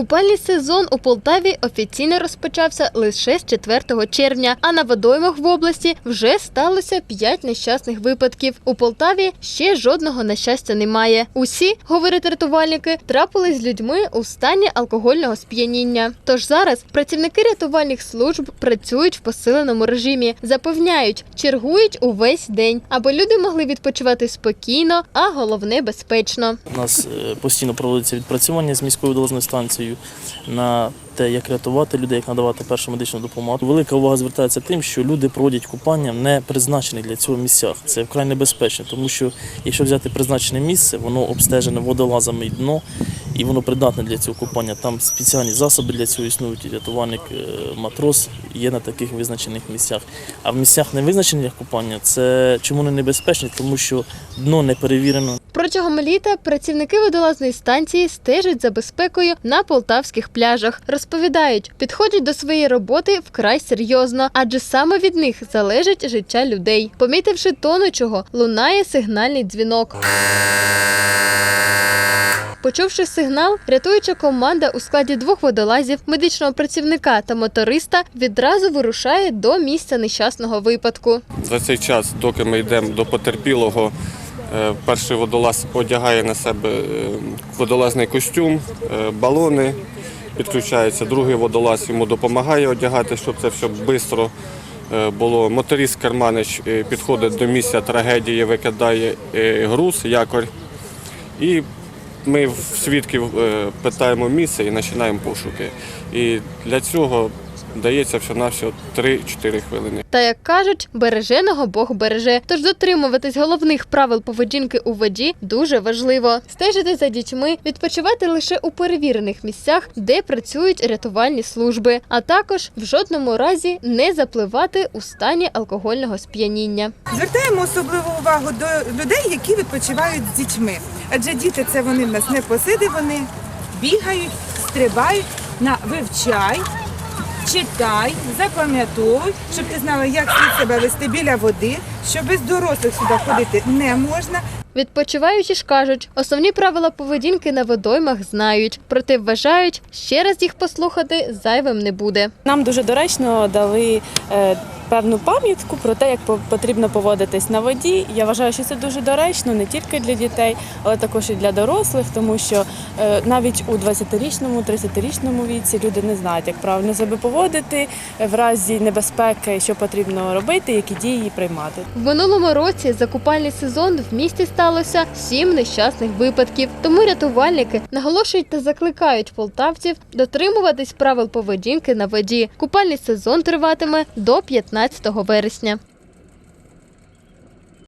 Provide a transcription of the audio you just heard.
Купальний сезон у Полтаві офіційно розпочався лише з 4 червня, а на водоймах в області вже сталося 5 нещасних випадків. У Полтаві ще жодного нещастя немає. Усі, говорять рятувальники, трапились з людьми у стані алкогольного сп'яніння. Тож зараз працівники рятувальних служб працюють в посиленому режимі, запевняють, чергують увесь день, аби люди могли відпочивати спокійно, а головне безпечно. У нас е, постійно проводиться відпрацювання з міською водолазною станцією на те, як рятувати людей, як надавати першу медичну допомогу. Велика увага звертається тим, що люди проводять купання не призначених для цього місцях. Це вкрай небезпечно, тому що якщо взяти призначене місце, воно обстежене водолазами і дно, і воно придатне для цього купання. Там спеціальні засоби для цього існують. Рятувальник, е, матрос є на таких визначених місцях. А в місцях невизначених для купання це чому не небезпечно? Тому що дно не перевірено, Протягом літа працівники водолазної станції стежать за безпекою на полтавських пляжах. Розповідають, підходять до своєї роботи вкрай серйозно, адже саме від них залежить життя людей. Помітивши тонучого, лунає сигнальний дзвінок. Почувши сигнал, рятуюча команда у складі двох водолазів, медичного працівника та моториста відразу вирушає до місця нещасного випадку. За цей час, доки ми йдемо до потерпілого, перший водолаз одягає на себе е, водолазний костюм, е, балони, підключається. Другий водолаз йому допомагає одягати, щоб це все швидко було. Моторист Керманич е, підходить до місця трагедії, викидає е, груз, якорь. І ми в свідків е, питаємо місце і починаємо пошуки. І для цього дається всього-навсього 3-4 хвилини. Та як кажуть, береженого Бог береже. Тож дотримуватись головних правил поведінки у воді дуже важливо. Стежити за дітьми, відпочивати лише у перевірених місцях, де працюють рятувальні служби, а також в жодному разі не запливати у стані алкогольного сп'яніння. Звертаємо особливу увагу до людей, які відпочивають з дітьми. Адже діти це вони в нас не посиди, вони бігають, стрибають на вивчай, читай, запам'ятовуй, щоб ти знала, як слід себе вести біля води, що без дорослих сюди ходити не можна. Відпочиваючі ж кажуть, основні правила поведінки на водоймах знають, проте вважають, ще раз їх послухати зайвим не буде. Нам дуже доречно дали е, певну пам'ятку про те, як по- потрібно поводитись на воді. Я вважаю, що це дуже доречно не тільки для дітей, але також і для дорослих, тому що е, навіть у 20-річному, 30-річному віці люди не знають, як правильно себе поводити в разі небезпеки, що потрібно робити, які дії приймати. В минулому році за купальний сезон в місті сталося сім нещасних випадків. Тому рятувальники наголошують та закликають полтавців дотримуватись правил поведінки на воді. Купальний сезон триватиме до 15 вересня.